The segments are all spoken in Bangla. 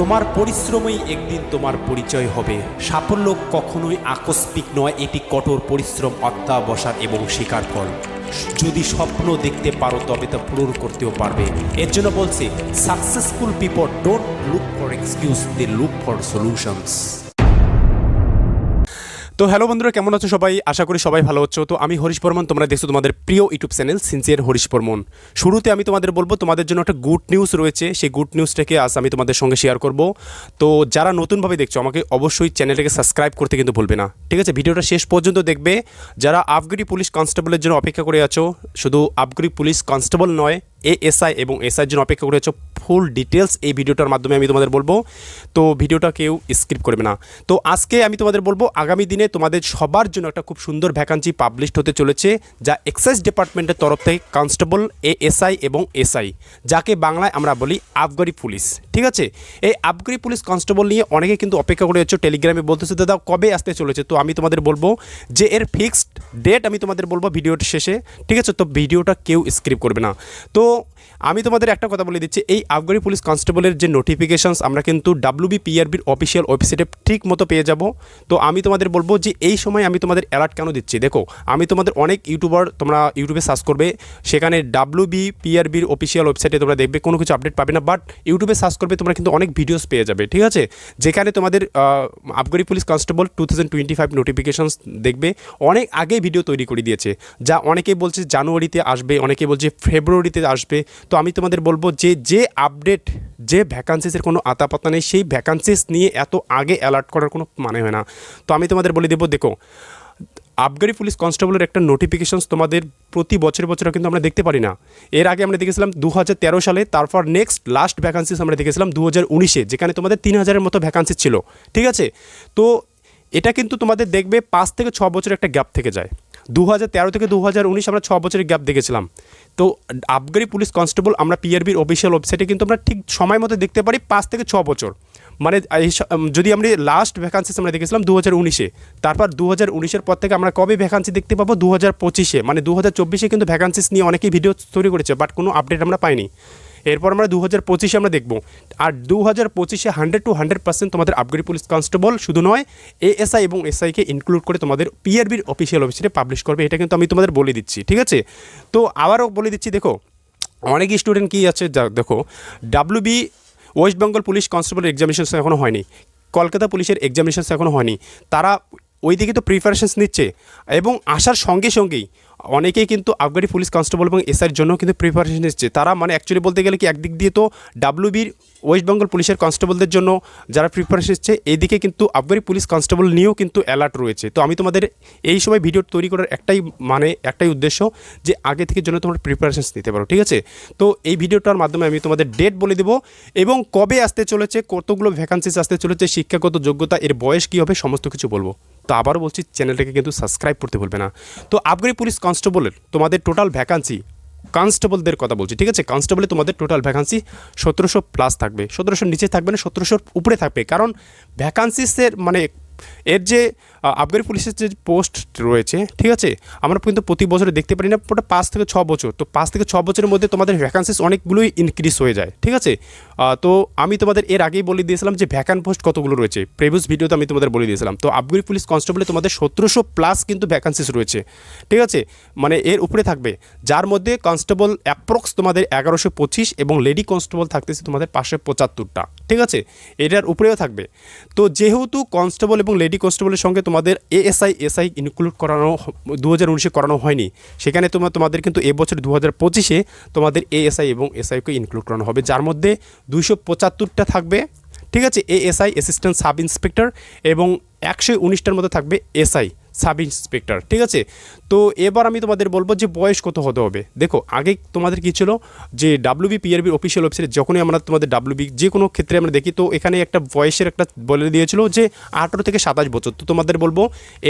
তোমার পরিশ্রমেই একদিন তোমার পরিচয় হবে। সাফল্য কখনোই আকস্মিক নয়, এটি কঠোর পরিশ্রম, অত্যাবসান এবং শিকার ফল। যদি স্বপ্ন দেখতে পারো, তবে তা পূরণ করতেও পারবে। এর জন্য বলছে successful people don't look for excuse they look for solutions তো হ্যালো বন্ধুরা, কেমন আছো সবাই? আশা করি সবাই ভালো হচ্ছো তো আমি হরিশ বর্মন, তোমরা দেখছ তোমাদের প্রিয় YouTube channel sincere Harish Barman. শুরুতে আমি তোমাদের বলব, তোমাদের জন্য একটা গুড নিউজ রয়েছে। সেই গুড নিউজটাকে আজ আমি তোমাদের সঙ্গে শেয়ার করব। তো যারা নতুনভাবে দেখছ আমাকে অবশ্যই চ্যানেলটাকে সাবস্ক্রাইব করতে কিন্তু ভুলবে না। ঠিক আছে? ভিডিওটা শেষ পর্যন্ত দেখবে। যারা আবগরি পুলিশ কনস্টেবলের জন্য অপেক্ষা করে আছো, শুধু আবগরি পুলিশ কনস্টেবল নয় এএসআই এবং এসআইয়ের জন্য অপেক্ষা করে আছো ফুল ডিটেলস এই ভিডিওটার মাধ্যমে আমি তোমাদের বলব। তো ভিডিওটা কেউ স্কিপ করবে না। তো আজকে আমি তোমাদের বলব, আগামী দিনে তোমাদের সবার জন্য একটা খুব সুন্দর ভ্যাকান্সি পাবলিশড হতে চলেছে, যা এক্সাইজ ডিপার্টমেন্টের তরফ থেকে কনস্টেবল এএসআই এবং এসআই যাকে বাংলায় আমরা বলি আবগারি পুলিশ ঠিক আছে? এই আবগারি পুলিশ কনস্টেবল নিয়ে অনেকে কিন্তু অপেক্ষা করে যাচ্ছ টেলিগ্রামে বলতেছে, দাদা, কবে আসতে চলেছে? তো আমি তোমাদের বলব যে এর ফিক্সড ডেট আমি তোমাদের বলব ভিডিওটা শেষে, ঠিক আছে? তো ভিডিওটা কেউ স্ক্রিপ করবে না। তো আমি তোমাদের একটা কথা বলে দিচ্ছি, এই আবগারি পুলিশ কনস্টেবলের যে নোটিফিকেশনস আমরা কিন্তু ডাব্লিউবি পিআরবির অফিসিয়াল ওয়েবসাইটে ঠিক মতো পেয়ে যাব। তো আমি তোমাদের বলব যে এই সময় আমি তোমাদের অ্যালার্ট কেন দিচ্ছি? দেখো, আমি তোমাদের অনেক ইউটিউবার তোমরা ইউটিউবে সার্চ করবে, সেখানে ডাব্লিউবি পিআরবির অফিসিয়াল ওয়েবসাইটে তোমরা দেখবে, কোনো কিছু আপডেট পাবে না বাট ইউটিউবে সার্চ করবে, তোমরা কিন্তু অনেক ভিডিওস পেয়ে যাবে, ঠিক আছে? যেখানে তোমাদের আবগারি police constable two thousand twenty five দেখবে, অনেক আগে ভিডিও তৈরি করে দিয়েছে, যা অনেকেই বলছে জানুয়ারিতে আসবে অনেকে বলছে ফেব্রুয়ারিতে আসবে তো আমি তোমাদের বলব যে যে আপডেট যে ভ্যাকান্সিসের কোনো আতাপাতা নেই, সেই ভ্যাকান্সিস নিয়ে এত আগে অ্যালার্ট করার কোনো মানে হয় না। তো আমি তোমাদের বলে দেবো, দেখো আবগারি পুলিশ কনস্টেবলের একটা নোটিফিকেশনস তোমাদের প্রতি বছর বছর কিন্তু আমরা দেখতে পারি না। এর আগে আমরা দেখেছিলাম দু হাজার তেরো সালে, তারপর নেক্সট লাস্ট ভ্যাকান্সিস আমরা দেখেছিলাম দু হাজার যেখানে তোমাদের তিন হাজারের মতো ভ্যাকান্সি ছিল। ঠিক আছে? তো এটা কিন্তু তোমাদের দেখবে পাঁচ থেকে ছ বছর একটা গ্যাপ থেকে যায়। দু হাজার তেরো থেকে দু আমরা ছ বছরের গ্যাপ দেখেছিলাম। তো আবগারি পুলিশ কনস্টেবল আমরা পিআরবির অফিসিয়াল ওয়েবসাইটে কিন্তু আমরা ঠিক সময় মতো দেখতে পারি পাঁচ থেকে ছ বছর। মানে যদি আমরা লাস্ট ভ্যাকান্সিস আমরা দেখেছিলাম দু হাজার উনিশে। তারপর দু হাজার উনিশের পর থেকে আমরা কবে ভ্যাকান্সি দেখতে পাবো? দু হাজার পঁচিশে। মানে দু হাজার চব্বিশে কিন্তু ভ্যাকান্সিস নিয়ে অনেকেই ভিডিও তৈরি করেছে বাট কোনো আপডেট আমরা পাইনি। এরপর আমরা দু হাজার পঁচিশে আমরা দেখব। আর দু হাজার পঁচিশে হান্ড্রেড টু হান্ড্রেড পার্সেন্ট তোমাদের আপগ্রেড পুলিশ কনস্টেবল শুধু নয় এএসআই এবং এসআইকে ইনক্লুড করে তোমাদের পিআরবির অফিসিয়াল ওয়েবসাইটে পাবলিশ করবে। এটা কিন্তু আমি তোমাদের বলে দিচ্ছি, ঠিক আছে? তো আবারও বলে দিচ্ছি, দেখো অনেক স্টুডেন্ট কী আছে, যা- দেখো WB West Bengal police constable examination এখনও হয়নি, কলকাতা পুলিশের এক্সামিনেশন এখনও হয়নি, তারা ওই দিকে তো প্রিপারেশনস নিচ্ছে এবং আসার সঙ্গে সঙ্গেই অনেকেই কিন্তু আবগারি পুলিশ কনস্টেবল এবং এসআইয়ের জন্য কিন্তু প্রিপারেশন নিচ্ছে তারা মানে অ্যাকচুয়ালি বলতে গেলে কি, একদিক দিয়ে তো ডাব্লিউবির ওয়েস্ট বেঙ্গল পুলিশের কনস্টেবলদের জন্য যারা প্রিপারেশন নিচ্ছে এইদিকে কিন্তু আবগারি পুলিশ কনস্টেবল নিয়েও কিন্তু অ্যালার্ট রয়েছে। তো আমি তোমাদের এই সময় ভিডিও তৈরি করার একটাই মানে একটাই উদ্দেশ্য যে আগে থেকে জন্য তোমরা প্রিপারেশনস নিতে পারো, ঠিক আছে? তো এই ভিডিওটার মাধ্যমে আমি তোমাদের ডেট বলে দেবো এবং কবে আসতে চলেছে, কতগুলো ভ্যাকান্সিস আসতে চলেছে, শিক্ষাগত যোগ্যতা, এর বয়স কী হবে, সমস্ত কিছু বলব। তো আবারও বলছি, চ্যানেলটাকে কিন্তু সাবস্ক্রাইব করতে ভুলবে না। তো আবগারি পুলিশ কনস্টেবলের তোমাদের টোটাল ভ্যাকান্সি কনস্টেবলদের কথা বলছি, ঠিক আছে? কনস্টেবলে তোমাদের টোটাল ভ্যাকান্সি সতেরোশো প্লাস থাকবে। সতেরোশোর নিচে থাকবে না, সতেরোশোর উপরে থাকবে। কারণ ভ্যাকান্সিসের মানে এর যে আবগারি পুলিশের যে পোস্ট রয়েছে, ঠিক আছে? আমরা কিন্তু প্রতি বছরে দেখতে পারি না ওটা পাঁচ থেকে ছ বছর। তো পাঁচ থেকে ছ বছরের মধ্যে তোমাদের ভ্যাকান্সিস অনেকগুলোই ইনক্রিজ হয়ে যায়, ঠিক আছে? তো আমি তোমাদের এর আগেই বলে দিয়েছিলাম যে ভ্যাকান্ট পোস্ট কতগুলো রয়েছে। প্রিভিয়াস ভিডিওতে আমি তোমাদের বলে দিয়েছিলাম। তো আবগারি পুলিশ কনস্টেবলে তোমাদের সতেরোশো প্লাস কিন্তু ভ্যাকান্সিস রয়েছে, ঠিক আছে? মানে এর উপরে থাকবে। যার মধ্যে কনস্টেবল অ্যাপ্রক্স তোমাদের এগারোশো পঁচিশ এবং লেডি কনস্টেবল থাকতেছে তোমাদের পাঁচশো পঁচাত্তরটা, ঠিক আছে? এটার উপরেও থাকবে। তো যেহেতু কনস্টেবল এবং লেডি কনস্টেবলের সঙ্গে তোমাদের এএসআই এসআই ইনক্লুড করানো দু হাজার উনিশে করানো হয়নি। সেখানে তোমার তোমাদের কিন্তু এবছর দু হাজার পঁচিশে তোমাদের এএসআই এবং এসআইকে ইনক্লুড করানো হবে, যার মধ্যে দুইশো পঁচাত্তরটা থাকবে, ঠিক আছে? এএসআই অ্যাসিস্ট্যান্ট সাব ইন্সপেক্টর এবং একশো উনিশটার মধ্যে থাকবে এসআই সাব ইন্সপেক্টর ঠিক আছে? তো এবার আমি তোমাদের বলব যে বয়স কত হতে হবে। দেখো, আগে তোমাদের কী ছিল যে ডাব্লিউবি পিআরবির অফিসিয়াল ওয়েবসাইটে যখনই আমরা তোমাদের ডাব্লিউবি যে কোনো ক্ষেত্রে আমরা দেখি, তো এখানে একটা বয়সের একটা বলে দিয়েছিল যে আঠারো থেকে সাতাশ বছর। তো তোমাদের বলব,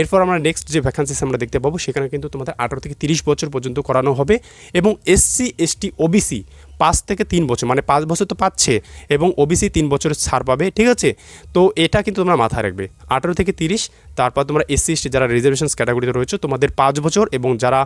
এরপর আমরা নেক্সট যে ভ্যাকান্সিস আমরা দেখতে পাবো, সেখানে কিন্তু তোমাদের আঠারো থেকে তিরিশ বছর পর্যন্ত করানো হবে এবং এসসি এসটি ওবিসি পাঁচ থেকে তিন বছর মানে পাঁচ বছর তো পাচ্ছে এবং ওবিসি তিন বছরের ছাড় পাবে, ঠিক আছে? তো এটা কিন্তু তোমরা মাথায় রাখবে। আঠারো থেকে তিরিশ, তারপর তোমরা এসসি এসটি যারা রিজার্ভেশনস ক্যাটাগরিতে রয়েছে, তোমাদের পাঁচ বছর এবং যারা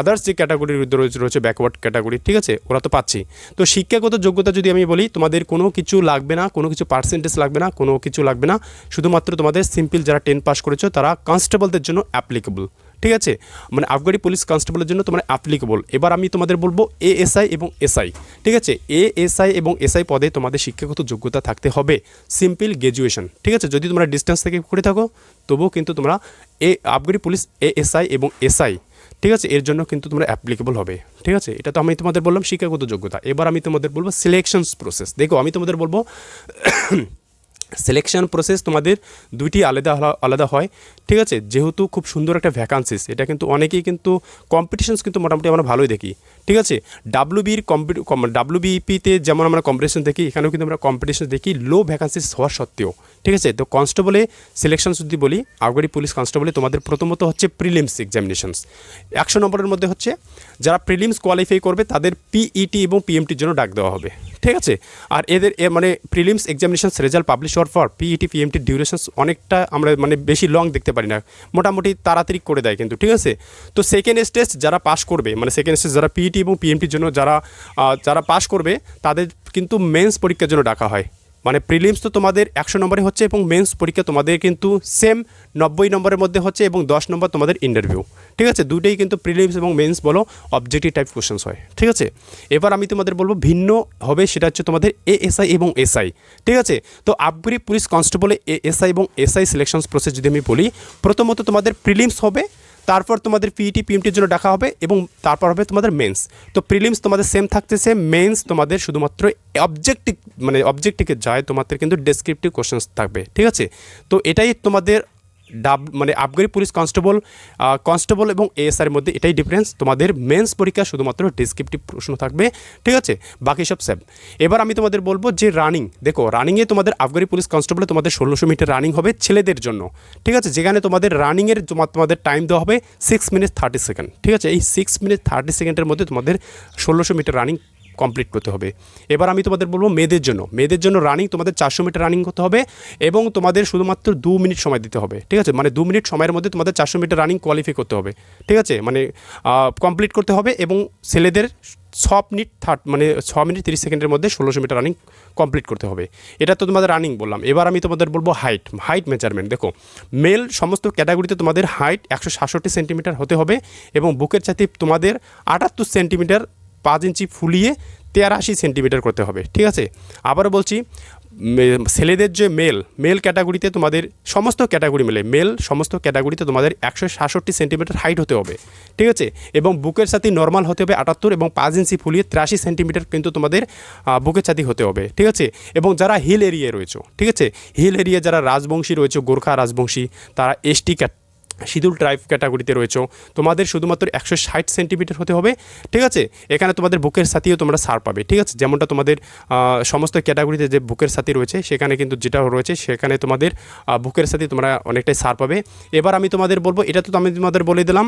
আদার্স যে ক্যাটাগরির রয়েছে রয়েছে ব্যাকওয়ার্ড ক্যাটাগরি ঠিক আছে? ওরা তো পাচ্ছি তো শিক্ষাগত যোগ্যতা যদি আমি বলি, তোমাদের কোনো কিছু লাগবে না, কোনো কিছু পার্সেন্টেজ লাগবে না, কোনো কিছু লাগবে না। শুধুমাত্র তোমাদের সিম্পল যারা টেন পাস করেছ, তারা কনস্টেবলদের জন্য অ্যাপ্লিকেবল ঠিক আছে? মানে আফগানি পুলিশ কনস্টেবলের জন্য তোমার অ্যাপ্লিকেবল এবার আমি তোমাদের বলব এএসআই এবং এসআই ঠিক আছে? এএসআই এবং এসআই পদে তোমাদের শিক্ষাগত যোগ্যতা থাকতে হবে। সিম্পল গ্র্যাজুয়েশন ঠিক আছে? যদি তোমরা ডিস্টেন্স থেকে করে থাকো, তবুও কিন্তু তোমরা এ আফগানি পুলিশ এএসআই এবং এসআই ঠিক আছে? এর জন্য কিন্তু তোমরা অ্যাপ্লিকেবল হবে, ঠিক আছে? এটা তো আমি তোমাদের বললাম শিক্ষাগত যোগ্যতা। এবার আমি তোমাদের বলব সিলেকশনস প্রসেস দেখো, আমি তোমাদের বলব সিলেকশন প্রসেস তোমাদের দুইটি আলাদা আলা- আলাদা হয়, ঠিক আছে? যেহেতু খুব সুন্দর একটা ভ্যাকান্সিস এটা কিন্তু অনেকেই কিন্তু কম্পিটিশনস কিন্তু মোটামুটি আমরা ভালোই দেখি, ঠিক আছে? ডাব্লুবির কম্পিটি ডাব্লিউবিপিতে যেমন আমরা কম্পিটিশন দেখি, এখানেও কিন্তু আমরা কম্পিটিশন দেখি লো ভ্যাকান্সিস হওয়া সত্ত্বেও ঠিক আছে? তো কনস্টেবলে সিলেকশন যদি বলি আগুয়ারি পুলিশ কনস্টেবলে তোমাদের প্রথমত হচ্ছে প্রিলিমস এক্সামিনেশনস একশো নম্বরের মধ্যে হচ্ছে, যারা প্রিলিমস কোয়ালিফাই করবে, তাদের পিইটি এবং পিএমটির জন্য ডাক দেওয়া হবে। ঠিক আছে? আর এদের, এ মানে প্রিলিমস এক্সামিনেশনস রেজাল্ট পাবলিশ হওয়ার পর পিইটি পিএমটির ডিউরেশনস অনেকটা আমরা মানে বেশি লং দেখতে পারি না। মোটামুটি তাড়াতাড়ি করে দেয় কিন্তু, ঠিক আছে? তো সেকেন্ড স্টেজ যারা পাস করবে মানে সেকেন্ড স্টেজ যারা পিইটি এবং পিএমটির জন্য যারা যারা পাস করবে, তাদের কিন্তু মেন্স পরীক্ষার জন্য ডাকা হয়। মানে প্রিলিমস তো তোমাদের একশো নম্বরে হচ্ছে এবং মেন্স পরীক্ষা তোমাদের কিন্তু সেম নব্বই নম্বরের মধ্যে হচ্ছে এবং দশ নম্বর তোমাদের ইন্টারভিউ ঠিক আছে? দুটোই কিন্তু প্রিলিমস এবং মেন্স বলো অবজেক্টিভ টাইপ কোশ্চেন্স হয়। ঠিক আছে? এবার আমি তোমাদের বলব ভিন্ন হবে সেটা হচ্ছে তোমাদের এএসআই এবং এসআই ঠিক আছে? তো আবগুরি পুলিশ কনস্টেবলে এএসআই এবং এসআই সিলেকশন প্রসেস যদি আমি বলি, প্রথমত তোমাদের প্রিলিমস হবে তারপর তোমাদের পিইটি পিএমটির জন্য ডাকা হবে এবং তারপর হবে তোমাদের মেন্স তো প্রিলিমস তোমাদের সেম থাকতেছে মেন্স তোমাদের শুধুমাত্র অবজেক্টিভ মানে অবজেক্টিভের যায়, তোমাদের কিন্তু ডেসক্রিপটিভ কোশ্চেন্স থাকবে, ঠিক আছে? তো এটাই তোমাদের ডাব মানে আবগারি পুলিশ কনস্টেবল কনস্টেবল এবং এএসআর মধ্যে এটাই ডিফারেন্স তোমাদের মেন্স পরীক্ষা শুধুমাত্র ডিসক্রিপটিভ প্রশ্ন থাকবে, ঠিক আছে? বাকি সব সেম এবার আমি তোমাদের বলব যে রানিং দেখো রানিংয়ে তোমাদের আবগারি পুলিশ কনস্টেবলে তোমাদের ষোলোশো মিটার রানিং হবে ছেলেদের জন্য, ঠিক আছে? যেখানে তোমাদের রানিংয়ের তোমাদের টাইম দেওয়া হবে সিক্স মিনিট থার্টি সেকেন্ড ঠিক আছে? এই সিক্স মিনিট থার্টি সেকেন্ডের মধ্যে তোমাদের ষোলোশো মিটার রানিং কমপ্লিট করতে হবে। এবার আমি তোমাদের বলব মেয়েদের জন্য। মেয়েদের জন্য রানিং তোমাদের চারশো মিটার রানিং করতে হবে এবং তোমাদের শুধুমাত্র দু মিনিট সময় দিতে হবে। ঠিক আছে? মানে দু মিনিট সময়ের মধ্যে তোমাদের চারশো মিটার রানিং কোয়ালিফাই করতে হবে। ঠিক আছে? মানে কমপ্লিট করতে হবে এবং ছেলেদের ছ মিনিট থার্ড মানে ছ মিনিট তিরিশ সেকেন্ডের মধ্যে ষোলোশো মিটার রানিং কমপ্লিট করতে হবে। এটা তো তোমাদের রানিং বললাম। এবার আমি তোমাদের বলব হাইট হাইট মেজারমেন্ট দেখো মেল সমস্ত ক্যাটাগরিতে তোমাদের হাইট একশো সাতষট্টি সেন্টিমিটার হতে হবে এবং বুকের চাতি তোমাদের আটাত্তর সেন্টিমিটার পাঁচ ইঞ্চি ফুলিয়ে তেরাশি সেন্টিমিটার করতে হবে, ঠিক আছে? আবারও বলছি ছেলেদের যে মেল মেল ক্যাটাগরিতে তোমাদের সমস্ত ক্যাটাগরি মেলে, মেল সমস্ত ক্যাটাগরিতে তোমাদের একশো সাতষট্টি সেন্টিমিটার হাইট হতে হবে, ঠিক আছে? এবং বুকের সাথে নর্মাল হতে হবে আটাত্তর এবং পাঁচ ইঞ্চি ফুলিয়ে তিরাশি সেন্টিমিটার কিন্তু তোমাদের বুকের ছাতি হতে হবে, ঠিক আছে? এবং যারা হিল এরিয়ায় রয়েছে, ঠিক আছে? হিল এরিয়া যারা রাজবংশী রয়েছে, গোর্খা রাজবংশী, তারা এসটি সিঁদুর ট্রাইব ক্যাটাগরিতে রয়েছে। তোমাদের শুধুমাত্র একশো ষাট সেন্টিমিটার হতে হবে। ঠিক আছে? এখানে তোমাদের বুকের সাথেও তোমরা সার পাবে। ঠিক আছে? যেমনটা তোমাদের সমস্ত ক্যাটাগরিতে যে বুকের সাথে রয়েছে, সেখানে কিন্তু যেটা রয়েছে, সেখানে তোমাদের বুকের সাথে তোমরা অনেকটাই সার পাবে। এবার আমি তোমাদের বলব, এটা তো আমি তোমাদের বলে দিলাম।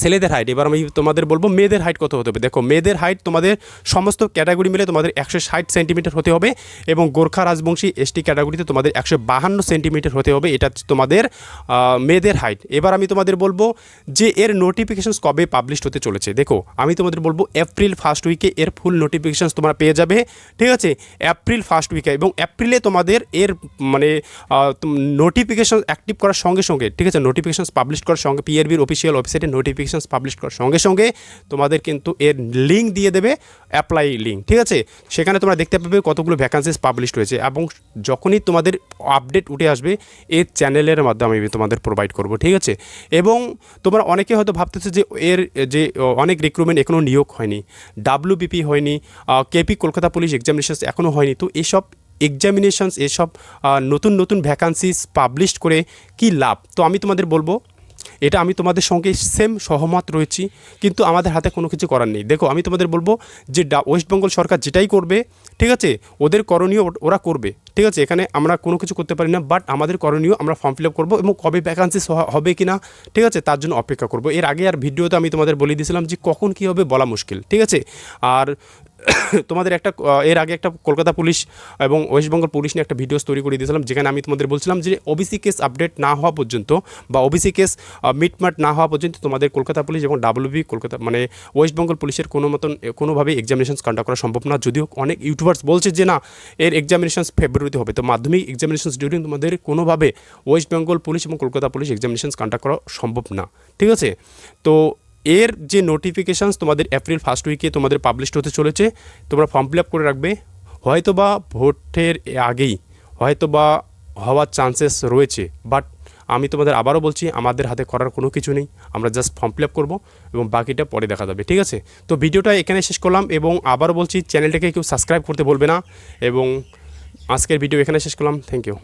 ছেলেদের হাইট এবার আমি তোমাদের বলব মেয়েদের হাইট কত হতে হবে? দেখো, মেয়েদের হাইট তোমাদের সমস্ত ক্যাটাগরি মিলে তোমাদের একশো ষাট সেন্টিমিটার হতে হবে এবং গোর্খা রাজবংশী এসটি ক্যাটাগরিতে তোমাদের একশো বাহান্ন সেন্টিমিটার হতে হবে। এটা তোমাদের মেয়েদের হাইট এবার আমি তোমাদের বলব যে এর নোটিফিকেশানস কবে পাবলিশ হতে চলেছে। দেখো, আমি তোমাদের বলব এপ্রিল ফার্স্ট উইকে এর ফুল নোটিফিকেশানস তোমরা পেয়ে যাবে, ঠিক আছে? এপ্রিল ফার্স্ট উইকে এবং এপ্রিলে তোমাদের এর মানে নোটিফিকেশান অ্যাক্টিভ করার সঙ্গে সঙ্গে, ঠিক আছে? নোটিফিকেশনস পাবলিশ করার সঙ্গে পিআরবির অফিসিয়াল ওয়েবসাইটে নোটিফিকেশনস পাবলিশ করার সঙ্গে সঙ্গে তোমাদের কিন্তু এর লিঙ্ক দিয়ে দেবে অ্যাপ্লাই লিঙ্ক ঠিক আছে? সেখানে তোমরা দেখতে পাবে কতগুলো ভ্যাকান্সিস পাবলিশ হয়েছে এবং যখনই তোমাদের আপডেট উঠে আসবে এর চ্যানেলের মাধ্যমে আমি তোমাদের প্রোভাইড করব, ঠিক আছে? এবং তোমরা অনেকে হয়তো ভাবতেছে যে এর, যে অনেক রিক্রুটমেন্ট এখনও নিয়োগ হয়নি ডাব্লিউবিপি হয়নি কেপি কলকাতা পুলিশ এক্সামিনেশনস এখনও হয়নি, তো এসব এক্সামিনেশনস এসব নতুন নতুন ভ্যাকান্সিস পাবলিশ করে কি লাভ? তো আমি তোমাদের বলব এটা আমি তোমাদের সঙ্গে সেম সহমত রয়েছি, কিন্তু আমাদের হাতে কোনো কিছু করার নেই। দেখো, আমি তোমাদের বলব যে ওয়েস্ট বেঙ্গল সরকার যেটাই করবে, ঠিক আছে, ওদের করণীয় ওরা করবে, ঠিক আছে, এখানে আমরা কোনো কিছু করতে পারি না বাট আমাদের করণীয় আমরা ফর্ম ফিল আপ করব এবং কবে ভ্যাকান্সিস হবে কি না ঠিক আছে, তার জন্য অপেক্ষা করব। এর আগে আর ভিডিওতে আমি তোমাদের বলে দিয়েছিলাম যে কখন কী হবে বলা মুশকিল, ঠিক আছে? আর তোমাদের একটা এর আগে একটা কলকাতা পুলিশ এবং ওয়েস্ট বেঙ্গল পুলিশ নিয়ে একটা ভিডিওস তৈরি করে দিয়েছিলাম, যেখানে আমি তোমাদের বলছিলাম যে ওবিসি কেস আপডেট না হওয়া পর্যন্ত বা ওবিসি কেস মিটমাট না হওয়া পর্যন্ত তোমাদের কলকাতা পুলিশ এবং ডাব্লিউবি কলকাতা মানে ওয়েস্ট বেঙ্গল পুলিশের কোনো মতন কোনোভাবেই এক্সামিনেশন কন্ডাক্ট করা সম্ভব না। যদিও অনেক ইউটিউবার্স বলছে যে না, এর এক্সামিনেশন ফেব্রুয়ারিতে হবে। তো মাধ্যমিক এক্সামিনেশন ডিউরিং তোমাদের কোনোভাবে ওয়েস্ট বেঙ্গল পুলিশ এবং কলকাতা পুলিশ এক্সামিনেশন কন্ডাক্ট করা সম্ভব না। ঠিক আছে? তো এর যে নোটিফিকেশানস তোমাদের এপ্রিল ফার্স্ট উইকে তোমাদের পাবলিশড হতে চলেছে, তোমরা ফর্ম ফিল আপ করে রাখবে। হয়তো বা ভোটের আগেই হয়তো বা হওয়ার চান্সেস রয়েছে বাট আমি তোমাদের আবারও বলছি, আমাদের হাতে করার কোনো কিছু নেই, আমরা জাস্ট ফর্ম ফিল আপ করব এবং বাকিটা পরে দেখা যাবে, ঠিক আছে? তো ভিডিওটা এখানে শেষ করলাম এবং আবারও বলছি চ্যানেলটাকে কেউ সাবস্ক্রাইব করতে বলবে না এবং আজকের ভিডিও এখানে শেষ করলাম থ্যাংক ইউ